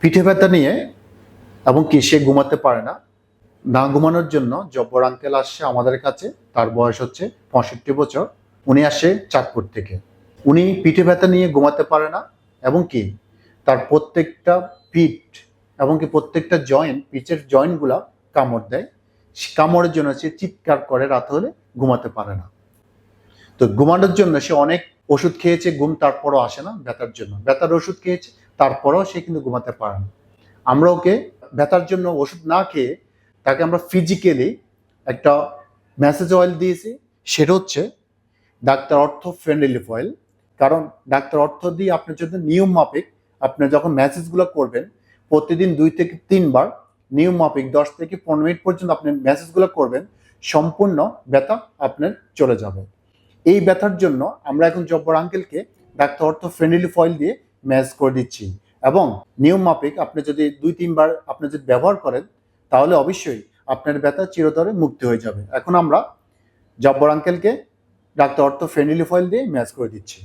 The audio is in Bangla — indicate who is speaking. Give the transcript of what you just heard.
Speaker 1: পিঠে ব্যথা নিয়ে এবং কি সে ঘুমাতে পারে না না ঘুমানোর জন্য জব্বর আঙ্কেল আসছে আমাদের কাছে, তার বয়স হচ্ছে পঁয়ষট্টি বছর, উনি আসে চাঁদপুর থেকে। উনি পিঠে ব্যথা নিয়ে ঘুমাতে পারে না এবং কি তার প্রত্যেকটা পিঠ এবং কি প্রত্যেকটা জয়েন্ট পিচের জয়েন্টগুলা কামড় দেয়। কামড়ের জন্য সে চিৎকার করে রাত হলে ঘুমাতে পারে না। তো ঘুমানোর জন্য সে অনেক ওষুধ খেয়েছে, ঘুম তারপরও আসে না ব্যথার জন্য। ব্যথার ওষুধ খেয়েছে তারপরেও সে কিন্তু ঘুমাতে পারে না। আমরা ওকে ব্যথার জন্য ওষুধ না খেয়ে তাকে আমরা ফিজিক্যালি একটা ম্যাসেজ অয়েল দিয়েছি। সেটা হচ্ছে ডাক্তার অর্থ ফ্রেন্ডলি অয়েল কারণ ডাক্তার অর্থ দিয়ে আপনার জন্য নিয়ম মাফিক আপনি যখন মেসেজগুলো করবেন, প্রতিদিন দুই থেকে তিনবার নিয়ম মাফিক দশ থেকে পনেরো মিনিট পর্যন্ত আপনি মেসেজগুলো করবেন, সম্পূর্ণ ব্যথা আপনার চলে যাবে। এই ব্যথার জন্য আমরা এখন জব্বর আঙ্কেলকে ডাক্তার অর্থ ফ্রেন্ডলি ফয়েল দিয়ে ম্যাচ করে দিচ্ছি। এবং নিয়ম মাফিক আপনি যদি দুই, তিনবার আপনি যদি ব্যবহার করেন, তাহলে অবশ্যই আপনার ব্যথা চিরতরে মুক্তি হয়ে যাবে। এখন আমরা জব্বর আঙ্কেলকে ডাক্তার অর্থ ফ্রেন্ডলি ফয়েল দিয়ে ম্যাচ করে দিচ্ছি।